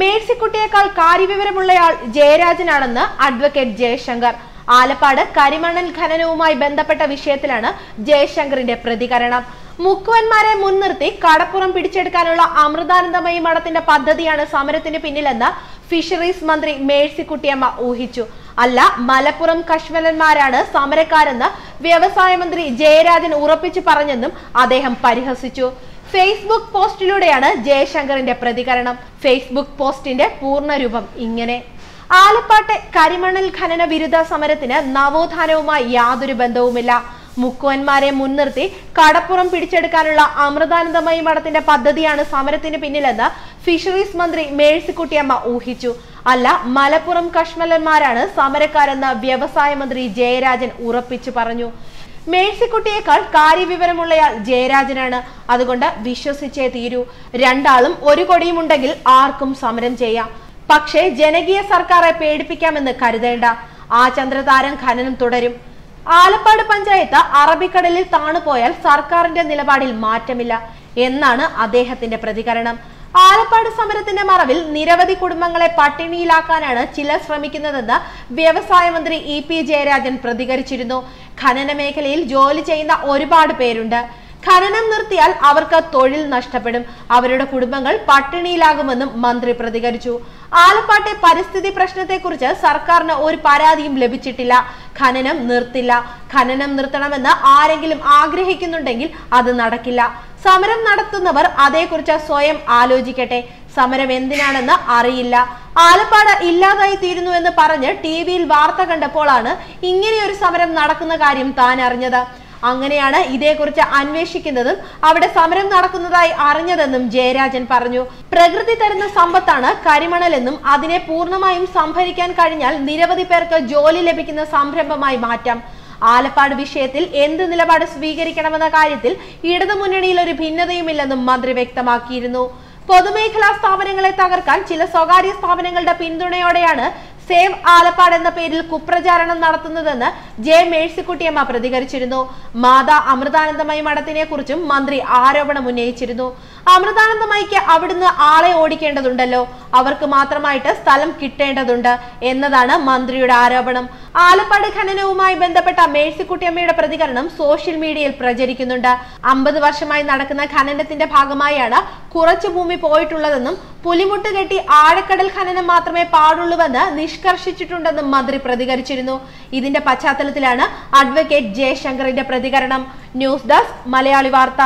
മേഴ്സിക്കുട്ടിയേക്കാൾ കാര്യവിവരമുള്ളയാൾ ജയരാജനാണെന്ന് അഡ്വക്കേറ്റ് ജയശങ്കർ. ആലപ്പാട് കരിമണൽ ഖനനവുമായി ബന്ധപ്പെട്ട വിഷയത്തിലാണ് ജയശങ്കറിന്റെ പ്രതികരണം. മുക്കുവന്മാരെ മുൻനിർത്തി കടപ്പുറം പിടിച്ചെടുക്കാനുള്ള അമൃതാനന്ദമയി മഠത്തിന്റെ പദ്ധതിയാണ് സമരത്തിന് പിന്നിലെന്ന് ഫിഷറീസ് മന്ത്രി മേഴ്സിക്കുട്ടിയമ്മ ഊഹിച്ചു. അല്ല മലപ്പുറം കശ്മലന്മാരാണ് സമരക്കാരെന്ന് വ്യവസായ മന്ത്രി ജയരാജൻ ഉറപ്പിച്ചു പറഞ്ഞെന്നും അദ്ദേഹം പരിഹസിച്ചു. ഫേസ്ബുക്ക് പോസ്റ്റിലൂടെയാണ് ജയശങ്കറിന്റെ പ്രതികരണം. ഫേസ്ബുക്ക് പോസ്റ്റിന്റെ പൂർണരൂപം ഇങ്ങനെ. ആലപ്പാട്ടെ കരിമണൽ ഖനന വിരുദ്ധ സമരത്തിന് നവോത്ഥാനവുമായി യാതൊരു ബന്ധവുമില്ല. മുക്കുവന്മാരെ മുൻനിർത്തി കടപ്പുറം പിടിച്ചെടുക്കാനുള്ള അമൃതാനന്ദമയി മഠത്തിന്റെ പദ്ധതിയാണ് സമരത്തിന് പിന്നിലെന്ന് ഫിഷറീസ് മന്ത്രി മേഴ്സിക്കുട്ടിയമ്മ ഊഹിച്ചു. അല്ല മലപ്പുറം കശ്മലന്മാരാണ് സമരക്കാരെന്ന് വ്യവസായ മന്ത്രി ജയരാജൻ ഉറപ്പിച്ചു പറഞ്ഞു. മേഴ്സിക്കുട്ടിയേക്കാൾ കാര്യവിവരമുള്ളയാൾ ജയരാജനാണ്. അതുകൊണ്ട് വിശ്വസിച്ചേ തീരൂ. രണ്ടാളും ഒരു കൊടിയും ഉണ്ടെങ്കിൽ ആർക്കും സമരം ചെയ്യാം. പക്ഷേ ജനകീയ സർക്കാരെ പേടിപ്പിക്കാമെന്ന് കരുതേണ്ട. ആ ചന്ദ്രതാരം ഖനനം തുടരും. ആലപ്പാട് പഞ്ചായത്ത് അറബിക്കടലിൽ താണുപോയാൽ സർക്കാരിന്റെ നിലപാടിൽ മാറ്റമില്ല എന്നാണ് അദ്ദേഹത്തിന്റെ പ്രതികരണം. ആലപ്പാട് സമരത്തിന്റെ മറവിൽ നിരവധി കുടുംബങ്ങളെ പട്ടിണിയിലാക്കാനാണ് ചിലർ ശ്രമിക്കുന്നതെന്ന് വ്യവസായ മന്ത്രി ഇ പി ജയരാജൻ പ്രതികരിച്ചിരുന്നു. ഖനന മേഖലയിൽ ജോലി ചെയ്യുന്ന ഒരുപാട് പേരുണ്ട്. ഖനനം നിർത്തിയാൽ അവർക്ക് തൊഴിൽ നഷ്ടപ്പെടും. അവരുടെ കുടുംബങ്ങൾ പട്ടിണിയിലാകുമെന്നും മന്ത്രി പ്രതികരിച്ചു. ആലപ്പാട്ടെ പരിസ്ഥിതി പ്രശ്നത്തെക്കുറിച്ച് സർക്കാരിന് ഒരു പരാതിയും ലഭിച്ചിട്ടില്ല. ഖനനം നിർത്തില്ല. ഖനനം നിർത്തണമെന്ന് ആരെങ്കിലും ആഗ്രഹിക്കുന്നുണ്ടെങ്കിൽ അത് നടക്കില്ല. സമരം നടത്തുന്നവർ അതേക്കുറിച്ച് സ്വയം ആലോചിക്കട്ടെ. സമരം എന്തിനാണെന്ന് അറിയില്ല. ആലപ്പാട് ഇല്ലാതായി തീരുന്നു എന്ന് പറഞ്ഞ് ടി വിയിൽ വാർത്ത കണ്ടപ്പോഴാണ് ഇങ്ങനെയൊരു സമരം നടക്കുന്ന കാര്യം താൻ അറിഞ്ഞത്. അങ്ങനെയാണ് ഇതേക്കുറിച്ച് അന്വേഷിക്കുന്നതും അവിടെ സമരം നടക്കുന്നതായി അറിഞ്ഞതെന്നും ജയരാജൻ പറഞ്ഞു. പ്രകൃതി തരുന്ന സമ്പത്താണ് കരിമണലെന്നും അതിനെ പൂർണമായും സംഭരിക്കാൻ കഴിഞ്ഞാൽ നിരവധി പേർക്ക് ജോലി ലഭിക്കുന്ന സംരംഭമായി മാറ്റാം. ആലപ്പാട് വിഷയത്തിൽ എന്ത് നിലപാട് സ്വീകരിക്കണമെന്ന കാര്യത്തിൽ ഇടതുമുന്നണിയിൽ ഒരു ഭിന്നതയുമില്ലെന്നും മന്ത്രി വ്യക്തമാക്കിയിരുന്നു. പൊതുമേഖലാ സ്ഥാപനങ്ങളെ തകർക്കാൻ ചില സ്വകാര്യ സ്ഥാപനങ്ങളുടെ പിന്തുണയോടെയാണ് സേവ് ആലപ്പാട് എന്ന പേരിൽ കുപ്രചാരണം നടത്തുന്നതെന്ന് ജെ മേഴ്സിക്കുട്ടിയമ്മ പ്രതികരിച്ചിരുന്നു. മാതാ അമൃതാനന്ദമയി മഠത്തിനെ കുറിച്ചും മന്ത്രി ആരോപണം ഉന്നയിച്ചിരുന്നു. അമൃതാനന്ദമയിക്ക് അവിടുന്ന് ആളെ ഓടിക്കേണ്ടതുണ്ടല്ലോ. അവർക്ക് മാത്രമായിട്ട് സ്ഥലം കിട്ടേണ്ടതുണ്ട് എന്നതാണ് മന്ത്രിയുടെ ആരോപണം. ആലപ്പാട് ഖനനവുമായി ബന്ധപ്പെട്ട മേഴ്സിക്കുട്ടിയമ്മയുടെ പ്രതികരണം സോഷ്യൽ മീഡിയയിൽ പ്രചരിക്കുന്നുണ്ട്. അമ്പത് വർഷമായി നടക്കുന്ന ഖനനത്തിന്റെ ഭാഗമായാണ് കുറച്ചു ഭൂമി പോയിട്ടുള്ളതെന്നും പുലിമുട്ട് കെട്ടി ആഴക്കടൽ ഖനനം മാത്രമേ പാടുള്ളൂവെന്ന് നിഷ്കർഷിച്ചിട്ടുണ്ടെന്നും മന്ത്രി പ്രതികരിച്ചിരുന്നു. ഇതിന്റെ പശ്ചാത്തലത്തിലാണ് അഡ്വക്കേറ്റ് ജയശങ്കറിന്റെ പ്രതികരണം. ന്യൂസ് ഡെസ്ക് മലയാളി വാർത്ത.